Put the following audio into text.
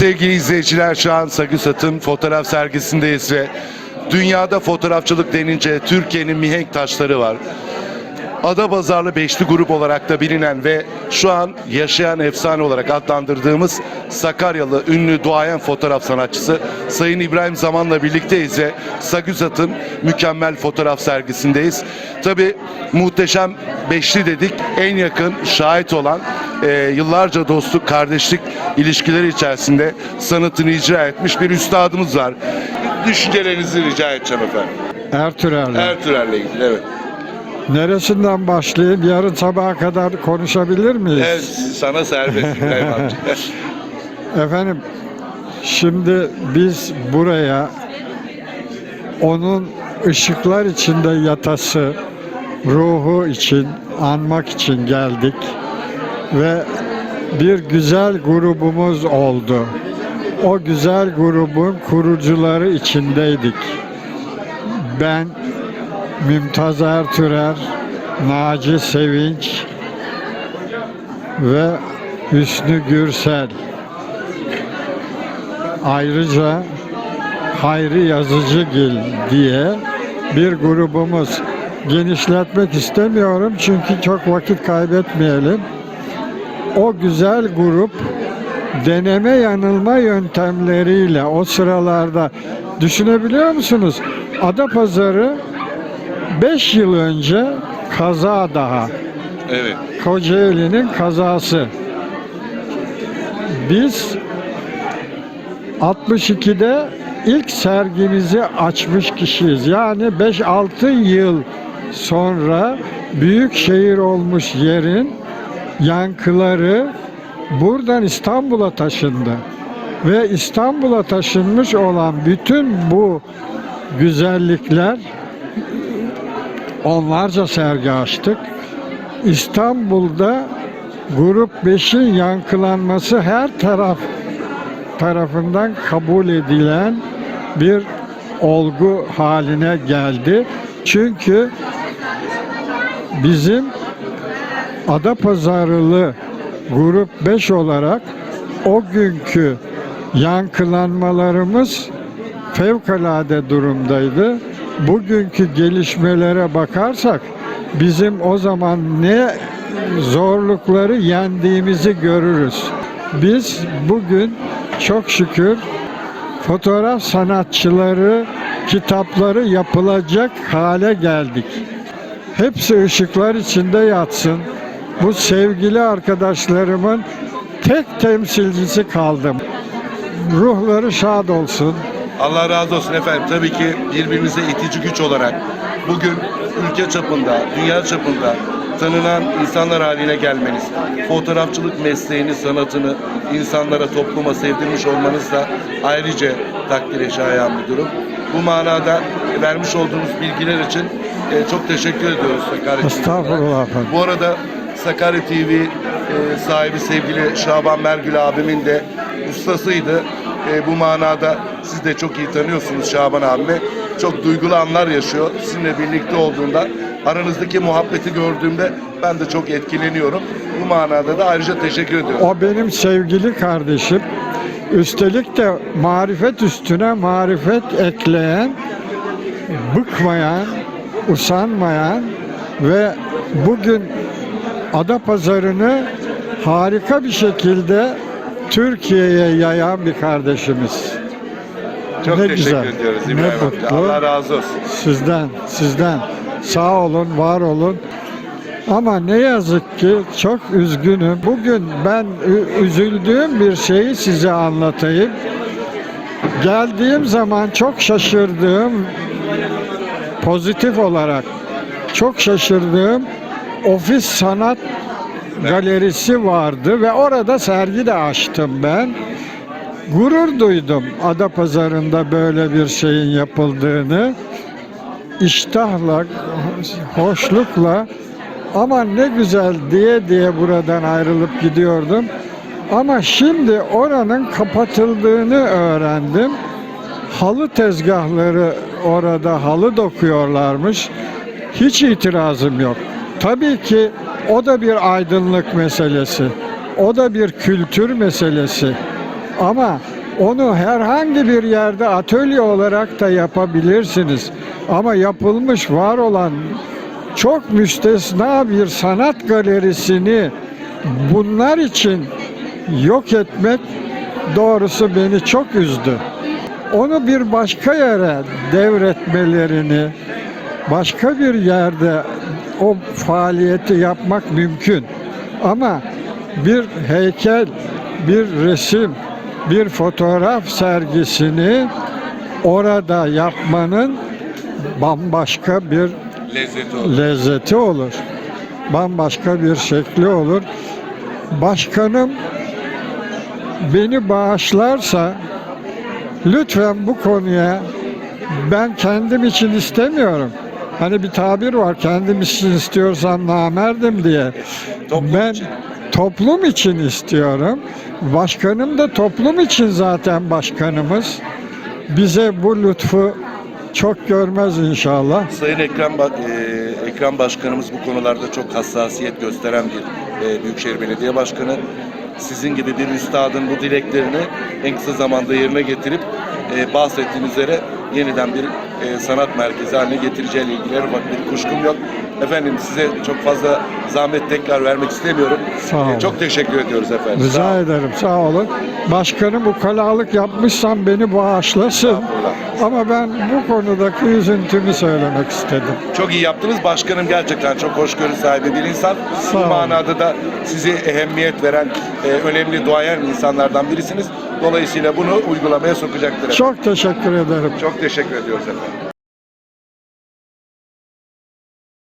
Sevgili izleyiciler şu an Sagüsat'ın fotoğraf sergisindeyiz ve dünyada fotoğrafçılık denince Türkiye'nin mihenk taşları var. Adapazarlı Beşli Grup olarak da bilinen ve şu an yaşayan efsane olarak adlandırdığımız Sakaryalı ünlü duayen fotoğraf sanatçısı Sayın İbrahim Zaman'la birlikteyiz ve Sagüzat'ın mükemmel fotoğraf sergisindeyiz. Tabi muhteşem Beşli dedik en yakın şahit olan e, yıllarca dostluk, kardeşlik ilişkileri içerisinde sanatını icra etmiş bir üstadımız var. Düşüncelerinizi rica edeceğim efendim. Ertürel'le. Ertürel'le ilgili evet. Neresinden başlayayım? Yarın sabaha kadar konuşabilir miyiz? Evet, sana serbest İbrahim amca. Efendim, şimdi biz buraya onun ışıklar içinde yatası ruhu için anmak için geldik ve bir güzel grubumuz oldu. O güzel grubun kurucuları içindeydik. Ben Mümtaz Ertürer, Naci Sevinç ve Hüsnü Gürsel. Ayrıca Hayri Yazıcıgil diye bir grubumuz. Genişletmek istemiyorum çünkü çok vakit kaybetmeyelim. O güzel grup deneme yanılma yöntemleriyle o sıralarda düşünebiliyor musunuz? Adapazarı 5 yıl önce kaza daha. evet. Kocaeli'nin kazası. Biz 62'de ilk sergimizi açmış kişiyiz. Yani 5-6 yıl sonra büyük şehir olmuş yerin yankıları buradan İstanbul'a taşındı. Ve İstanbul'a taşınmış olan bütün bu güzellikler onlarca sergi açtık. İstanbul'da Grup 5'in yankılanması her taraf tarafından kabul edilen bir olgu haline geldi. Çünkü bizim Adapazarılı Grup 5 olarak o günkü yankılanmalarımız fevkalade durumdaydı. Bugünkü gelişmelere bakarsak bizim o zaman ne zorlukları yendiğimizi görürüz. Biz bugün çok şükür fotoğraf sanatçıları kitapları yapılacak hale geldik. Hepsi ışıklar içinde yatsın. Bu sevgili arkadaşlarımın tek temsilcisi kaldım. Ruhları şad olsun. Allah razı olsun efendim. Tabii ki birbirimize itici güç olarak bugün ülke çapında, dünya çapında tanınan insanlar haline gelmeniz, fotoğrafçılık mesleğini, sanatını insanlara, topluma sevdirmiş olmanız da ayrıca takdire şayan bir durum. Bu manada vermiş olduğunuz bilgiler için e, çok teşekkür ediyoruz. Estağfurullah efendim. Bu arada Sakarya TV e, sahibi sevgili Şaban Mergül abimin de ustasıydı. E, bu manada siz de çok iyi tanıyorsunuz Şaban abimi. Çok duygulu anlar yaşıyor sizinle birlikte olduğunda. Aranızdaki muhabbeti gördüğümde ben de çok etkileniyorum. Bu manada da ayrıca teşekkür ediyorum. O benim sevgili kardeşim. Üstelik de marifet üstüne marifet ekleyen, bıkmayan, usanmayan ve bugün Adapazarı'nı harika bir şekilde Türkiye'ye yayan bir kardeşimiz. Çok ne teşekkür güzel, ediyoruz ne İbrahim amca. mutlu. Allah razı olsun. Sizden, sizden. Sağ olun, var olun. Ama ne yazık ki çok üzgünüm. Bugün ben üzüldüğüm bir şeyi size anlatayım. Geldiğim zaman çok şaşırdığım, pozitif olarak çok şaşırdığım ofis sanat galerisi vardı ve orada sergi de açtım ben. Gurur duydum Adapazarı'nda böyle bir şeyin yapıldığını. İştahla, hoşlukla ama ne güzel diye diye buradan ayrılıp gidiyordum. Ama şimdi oranın kapatıldığını öğrendim. Halı tezgahları orada halı dokuyorlarmış. Hiç itirazım yok. Tabii ki o da bir aydınlık meselesi. O da bir kültür meselesi. Ama onu herhangi bir yerde atölye olarak da yapabilirsiniz. Ama yapılmış var olan çok müstesna bir sanat galerisini bunlar için yok etmek doğrusu beni çok üzdü. Onu bir başka yere devretmelerini, başka bir yerde o faaliyeti yapmak mümkün. Ama bir heykel, bir resim, bir fotoğraf sergisini orada yapmanın bambaşka bir Lezzeti olur. lezzeti olur. Bambaşka bir şekli olur. Başkanım beni bağışlarsa lütfen bu konuya ben kendim için istemiyorum. Hani bir tabir var kendim için istiyorsam namerdim diye. Toplum ben için. toplum için istiyorum. Başkanım da toplum için zaten başkanımız. Bize bu lütfu çok görmez inşallah. Sayın Ekrem, Ba- e, Ekrem Başkanımız bu konularda çok hassasiyet gösteren bir e, Büyükşehir Belediye Başkanı. Sizin gibi bir üstadın bu dileklerini en kısa zamanda yerine getirip e, bahsettiğiniz üzere yeniden bir e, sanat merkezi haline getireceğiyle ilgili ufak bir kuşkum yok. Efendim size çok fazla zahmet tekrar vermek istemiyorum. Sağ olun. E, çok teşekkür ediyoruz efendim. Sağ Rica olun. ederim sağ olun. Başkanım bu kalalık yapmışsam beni bağışlasın. Ama ben bu konudaki üzüntümü söylemek istedim. Çok iyi yaptınız. Başkanım gerçekten çok hoşgörü sahibi bir insan. Sağ Bu olun. manada da sizi ehemmiyet veren e, önemli duayen insanlardan birisiniz. Dolayısıyla bunu uygulamaya sokacaktır. efendim. Çok teşekkür ederim. Çok teşekkür ediyoruz efendim.